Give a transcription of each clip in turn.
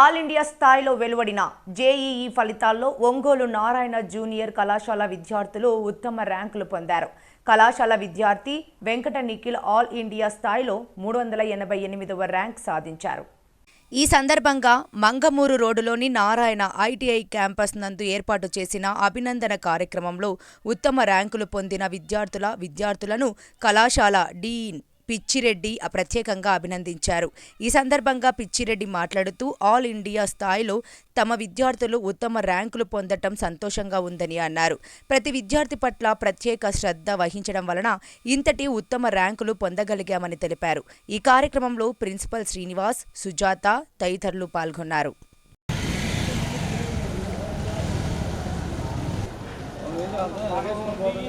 All India స్థాయిలో వెలువడిన JEE ఫలితాల్లో ఒంగోలు నారాయణ జూనియర్ కళాశాల విద్యార్థులు ఉత్తమ ర్యాంకులు పొందారు. కళాశాల విద్యార్థి వెంకట నిఖిల్ ఆల్ ఇండియా స్థాయిలో మూడు వందల ఎనభై ఎనిమిదవ ర్యాంక్ సాధించారు. ఈ సందర్భంగా మంగమూరు రోడ్డులోని నారాయణ ఐటీఐ క్యాంపస్ నందు ఏర్పాటు చేసిన అభినందన కార్యక్రమంలో ఉత్తమ ర్యాంకులు పొందిన విద్యార్థుల విద్యార్థులను కళాశాల డీన్ పిచ్చిరెడ్డి ప్రత్యేకంగా అభినందించారు. ఈ సందర్భంగా పిచ్చిరెడ్డి మాట్లాడుతూ ఆల్ ఇండియా స్థాయిలో తమ విద్యార్థులు ఉత్తమ ర్యాంకులు పొందటం సంతోషంగా ఉందని అన్నారు. ప్రతి విద్యార్థి పట్ల ప్రత్యేక శ్రద్ధ వహించడం వలన ఇంతటి ఉత్తమ ర్యాంకులు పొందగలిగామని తెలిపారు. ఈ కార్యక్రమంలో ప్రిన్సిపల్ శ్రీనివాస్ సుజాత తదితరులు పాల్గొన్నారు. ఓకే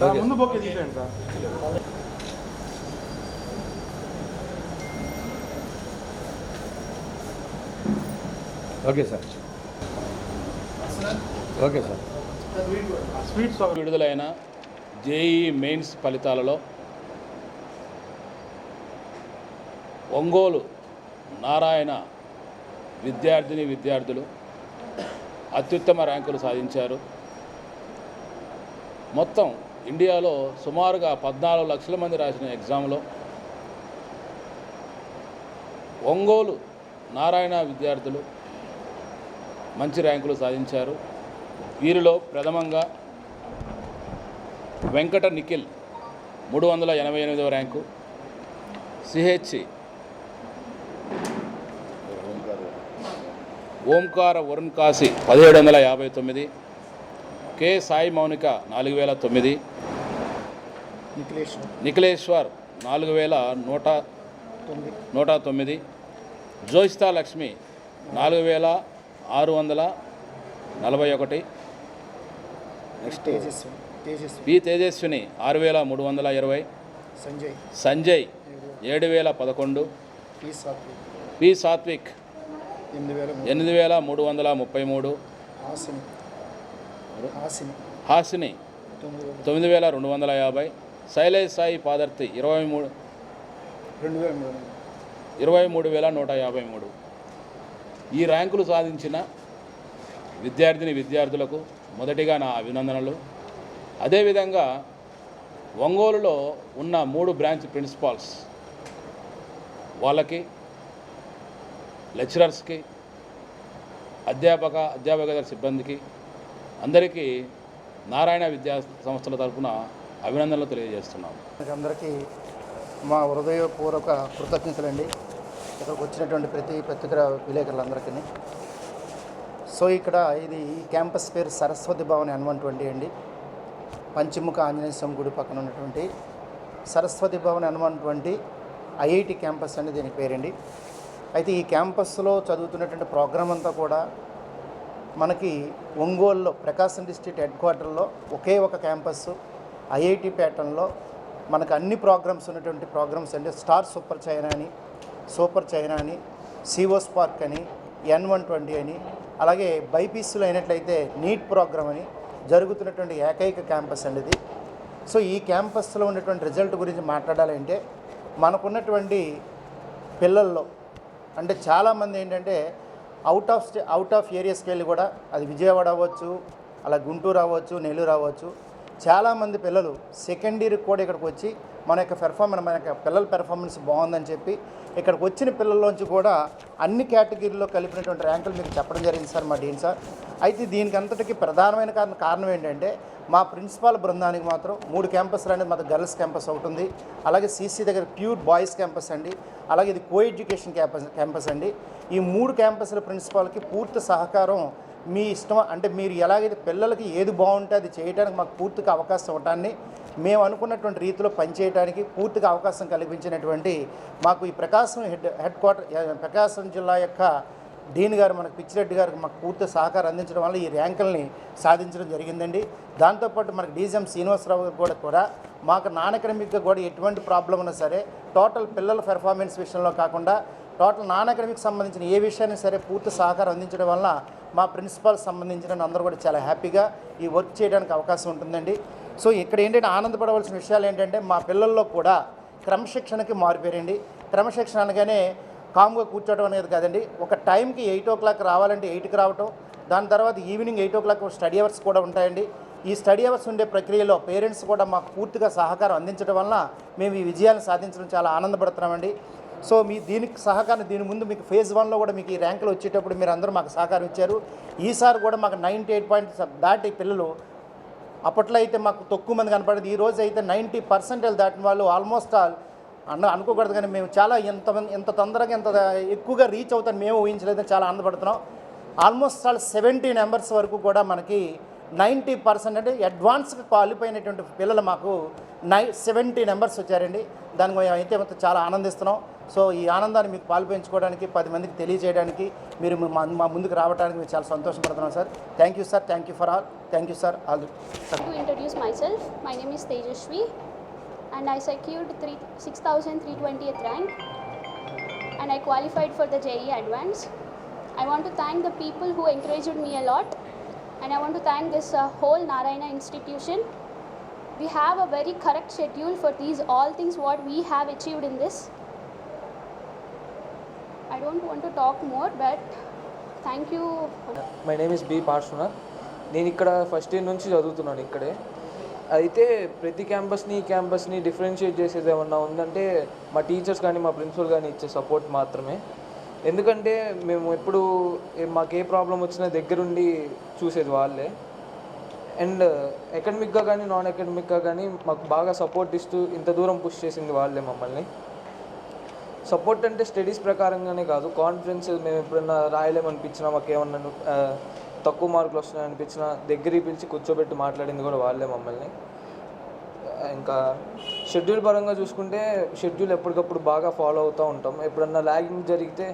ముందు బొక్కే తీసేయండి sir. Okay sir okay sir. Sweets విడుదలైన జేఈ మెయిన్స్ ఫలితాలలో ఒంగోలు నారాయణ విద్యార్థిని విద్యార్థులు అత్యుత్తమ ర్యాంకులు సాధించారు. మొత్తం ఇండియాలో సుమారుగా పద్నాలుగు లక్షల మంది రాసిన ఎగ్జామ్లో ఒంగోలు నారాయణ విద్యార్థులు మంచి ర్యాంకులు సాధించారు. వీరిలో ప్రథమంగా వెంకట నిఖిల్ మూడు వందల ఎనభై ఎనిమిదవ ర్యాంకు. సిహెచ్సి ఓంకార వరుణ్ కాశీ పదిహేడు వందల యాభై తొమ్మిది. కె. సాయి మౌనిక నాలుగు వేల తొమ్మిది. నిఖిలేశ్వర్. నాలుగు వేల నూట నూట తొమ్మిది. జోయిస్తా లక్ష్మి నాలుగు వేల ఆరు వందల నలభై ఒకటి. Next P Tejaswini. ఆరు వేల మూడు వందల ఇరవై. సంజయ్. సంజయ్ ఏడు వేల పదకొండు. పి. సాత్వి పి సాత్విక్ ఎనిమిది వేల మూడు. వందల ముప్పై మూడు. హాసిని. తొమ్మిది వేల రెండు వందల యాభై. శైలేష్ సాయి పాదర్తి ఇరవై మూడు. రెండు వేల. ఇరవై మూడు వేల నూట యాభై మూడు. ఈ ర్యాంకులు సాధించిన విద్యార్థిని విద్యార్థులకు మొదటిగా నా అభినందనలు. అదేవిధంగా ఒంగోలులో ఉన్న మూడు బ్రాంచ్ ప్రిన్సిపాల్స్ వాళ్ళకి లెక్చరర్స్కి అధ్యాపక అధ్యాపకేతర సిబ్బందికి అందరికీ నారాయణ విద్యా సంస్థల తరపున అభినందనలు తెలియజేస్తున్నాము అందరికీ మా హృదయపూర్వక కృతజ్ఞతలండి. ఇక్కడికి వచ్చినటువంటి ప్రతి పత్రిక విలేకరులందరికీ. సో ఇక్కడ ఇది ఈ క్యాంపస్ పేరు సరస్వతి భవన్ ఎన్ ట్వంటీ అండి. పంచముఖ ఆంజనేయ స్వామి గుడి పక్కన ఉన్నటువంటి Saraswathi Bhavan N twenty IIT campus అని దీని పేరండి. అయితే ఈ క్యాంపస్లో చదువుతున్నటువంటి ప్రోగ్రామ్ అంతా కూడా మనకి ఒంగోలులో ప్రకాశం డిస్ట్రిక్ట్ హెడ్ క్వార్టర్లో ఒకే ఒక క్యాంపస్ ఐఐటి ప్యాటర్న్లో మనకు అన్ని ప్రోగ్రామ్స్ ఉన్నటువంటి ప్రోగ్రామ్స్ అంటే స్టార్ సూపర్ చైనా అని సూపర్ చైనా అని సివో స్పార్క్ అని ఎన్ వన్ ట్వంటీ అని అలాగే బైపీసీలో అయినట్లయితే నీట్ ప్రోగ్రామ్ అని జరుగుతున్నటువంటి ఏకైక క్యాంపస్ అండి ఇది. సో ఈ క్యాంపస్లో ఉన్నటువంటి రిజల్ట్ గురించి మాట్లాడాలంటే మనకున్నటువంటి పిల్లల్లో అంటే చాలామంది ఏంటంటే out of stay out of ఏరియాస్కి వెళ్ళి కూడా అది విజయవాడ అవ్వచ్చు అలా గుంటూరు అవ్వచ్చు నెల్లూరు అవ్వచ్చు. చాలామంది పిల్లలు సెకండ్ ఇయర్కి కూడా ఇక్కడికి వచ్చి మన యొక్క పెర్ఫార్మెన్స్ మన యొక్క పిల్లల పెర్ఫార్మెన్స్ బాగుందని చెప్పి ఇక్కడికి వచ్చిన పిల్లల్లోంచి కూడా అన్ని కేటగిరీలో కలిపినటువంటి ర్యాంకులు మీకు చెప్పడం జరిగింది సార్ మా డీన్ సార్. అయితే దీనికి అంతటికి ప్రధానమైన కారణం కారణం ఏంటంటే మా ప్రిన్సిపాల్ బృందానికి మాత్రం మూడు క్యాంపస్లు అనేది మాకు గర్ల్స్ క్యాంపస్ ఒకటి ఉంది. అలాగే సీసీ దగ్గర ప్యూర్ బాయ్స్ క్యాంపస్ అండి. అలాగే ఇది కో ఎడ్యుకేషన్ క్యాంపస్ క్యాంపస్ అండి. ఈ మూడు క్యాంపస్ల ప్రిన్సిపాల్కి పూర్తి సహకారం మీ ఇష్టం. అంటే మీరు ఎలాగైతే పిల్లలకి ఏది బాగుంటే అది చేయడానికి మాకు పూర్తిగా అవకాశం ఇవ్వటాన్ని మేము అనుకున్నటువంటి రీతిలో పనిచేయడానికి పూర్తిగా అవకాశం కల్పించినటువంటి మాకు ఈ Prakasam head head quarter Prakasam జిల్లా యొక్క డీన్ గారు మనకు పిచ్చిరెడ్డి గారికి మాకు పూర్తి సహకారం అందించడం వల్ల ఈ ర్యాంకుల్ని సాధించడం జరిగిందండి. దాంతోపాటు మనకు డీజీఎం శ్రీనివాసరావు గారు కూడా కూడా మాకు నాన్ అకాడమిక్గా కూడా ఎటువంటి ప్రాబ్లం ఉన్నా సరే టోటల్ పిల్లల పెర్ఫార్మెన్స్ విషయంలో కాకుండా టోటల్ నాన్ అకాడమిక్ సంబంధించిన ఏ విషయాన్ని సరే పూర్తి సహకారం అందించడం వల్ల మా ప్రిన్సిపాల్ సంబంధించిన అందరూ కూడా చాలా హ్యాపీగా ఈ వర్క్ చేయడానికి అవకాశం ఉంటుందండి. సో ఇక్కడ ఏంటంటే ఆనందపడవలసిన విషయాలు ఏంటంటే మా పిల్లల్లో కూడా క్రమశిక్షణకి మారిపోయారండి. క్రమశిక్షణ అనగానే కామ్గా కూర్చోవడం అనేది కాదండి. ఒక టైంకి ఎయిట్ ఓ క్లాక్ రావాలంటే ఎయిట్కి రావటం దాని తర్వాత evening eight o'clock study hours కూడా ఉంటాయండి. ఈ స్టడీ అవర్స్ ఉండే ప్రక్రియలో పేరెంట్స్ కూడా మాకు పూర్తిగా సహకారం అందించడం వలన మేము ఈ విజయాన్ని సాధించడం చాలా ఆనందపడుతున్నామండి. సో మీ దీనికి సహకారం దీని ముందు మీకు ఫేజ్ వన్లో కూడా మీకు ఈ ర్యాంకులు వచ్చేటప్పుడు మీరు అందరూ మాకు సహకారం ఇచ్చారు. ఈసారి కూడా మాకు నైంటీ ఎయిట్ పాయింట్ దాటి పిల్లలు అప్పట్లో అయితే మాకు తక్కువ మంది కనపడేది. ఈ రోజు అయితే నైంటీ పర్సెంటేజ్ దాటిన వాళ్ళు ఆల్మోస్ట్ ఆల్ అన్న అనుకోకూడదు కానీ మేము చాలా ఎంత ఎంత తొందరగా ఎంత ఎక్కువగా రీచ్ అవుతాను మేము ఊహించలేదు చాలా ఆనందపడుతున్నాం. ఆల్మోస్ట్ ఆల్ సెవెంటీ నెంబర్స్ వరకు కూడా మనకి నైంటీ పర్సెంట్ అంటే అడ్వాన్స్గా క్వాలిఫై పిల్లలు మాకు నై సెవెంటీ నెంబర్స్ వచ్చారండి. దానికి మేము అయితే చాలా ఆనందిస్తున్నాం. సో ఈ ఆనందాన్ని మీకు పాలు పెంచుకోవడానికి పది మందికి తెలియజేయడానికి మీరు మా ముందుకు రావడానికి మీరు చాలా సంతోషపడుతున్నాం sir. Thank you sir thank you for all thank you sir all introduce myself my name is Tejaswi and I secured three six thousand three twenty eighth rank and I qualified for the JEE advance I want thank the people who encouraged me a lot and I want thank this whole Narayana institution we have a very correct schedule for these all things what we have achieved in this I don't want to talk more but thank you my name is B Parshwanath నేను ఇక్కడ first year నుంచి చదువుతున్నాను ఇక్కడే. అయితే ప్రతి క్యాంపస్ని క్యాంపస్ని differentiate చేసేది ఏమన్నా ఉందంటే మా టీచర్స్ కానీ మా ప్రిన్సిపల్ కానీ ఇచ్చే సపోర్ట్ మాత్రమే. ఎందుకంటే మేము ఎప్పుడు మాకు ఏ ప్రాబ్లం వచ్చినా దగ్గరుండి చూసేది వాళ్ళే. అండ్ అకాడమిక్గా కానీ నాన్ అకాడమిక్గా కానీ మాకు బాగా సపోర్ట్ ఇస్తూ ఇంత దూరం పుష్ చేసింది వాళ్ళే మమ్మల్ని. సపోర్ట్ అంటే స్టడీస్ ప్రకారంగానే కాదు. కాన్ఫిడెన్స్ మేము ఎప్పుడన్నా రాయలేమనిపించినా మాకు ఏమన్నా తక్కువ మార్కులు వస్తున్నాయనిపించిన దగ్గరికి పిలిచి కూర్చోబెట్టి మాట్లాడింది కూడా వాళ్ళే మమ్మల్ని. ఇంకా షెడ్యూల్ పరంగా చూసుకుంటే షెడ్యూల్ ఎప్పటికప్పుడు బాగా ఫాలో అవుతూ ఉంటాం. ఎప్పుడన్నా ల్యాగింగ్ జరిగితే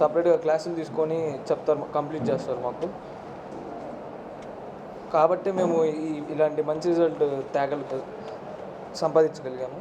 సపరేట్గా క్లాసులు తీసుకొని చెప్తారు కంప్లీట్ చేస్తారు మాకు. కాబట్టి మేము ఈ ఇలాంటి మంచి రిజల్ట్ తేగలు సంపాదించగలిగాము.